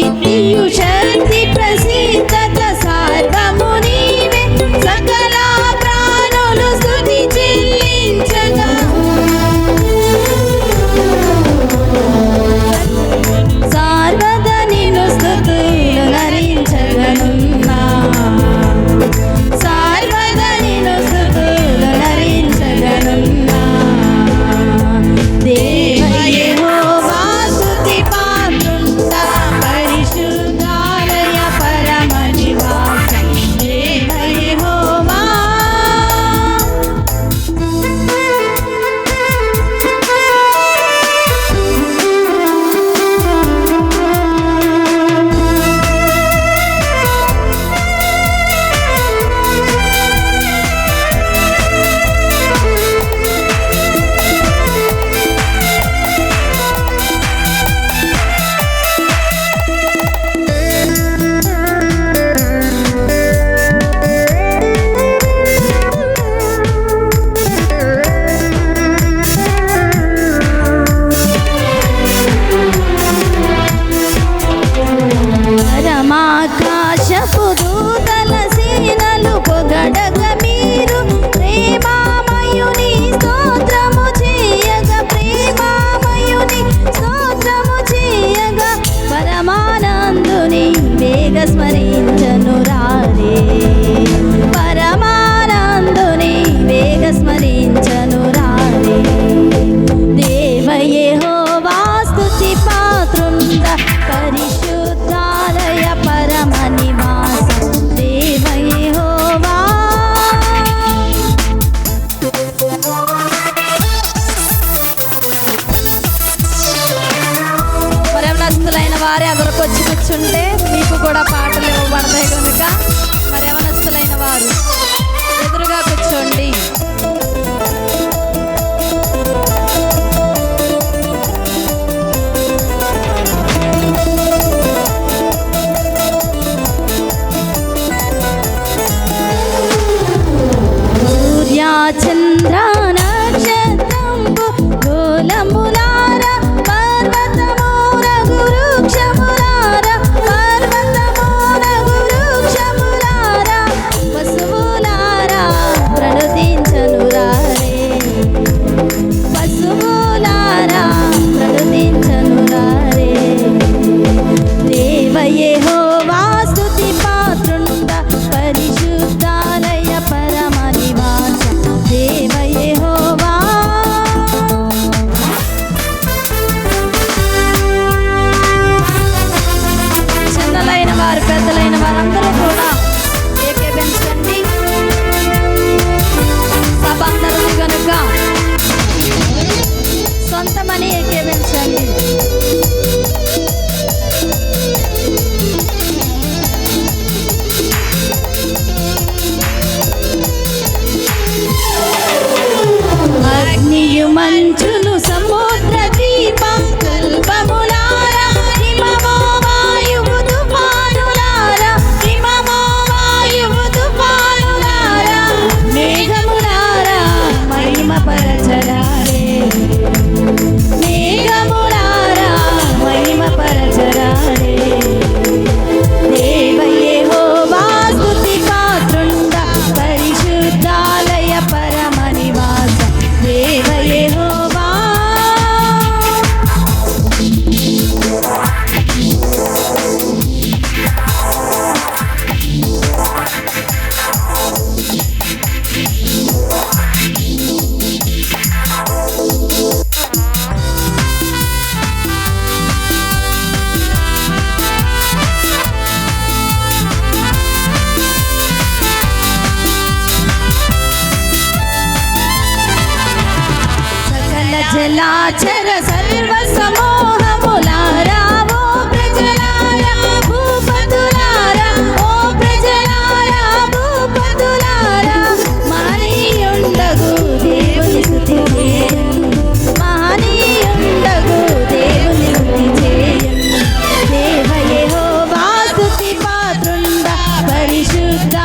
ti. ఘనముగా రారే పరమానందుని వేగ స్మరించను రారే దేవయే హోవాస్తుతి పాత్రుంద పరిశుద్ధాలయ పరమ నివాస దేవయే హోవా పరమనస్తులైన వారే అదొరకు వచ్చి కూర్చుంటే కూడా పాటలు చరాచర సర్వ సమూహములారా ఓ ప్రజలారా భూపతులారా. ఓ ప్రజలారా భూపతులారా. మానీయుండగు దేవుని స్థుతి మానీయుండగు దేవుని స్థుతి చేయ దేవయో వాస్తుతి పాత్రుండ పరిశుద్ధ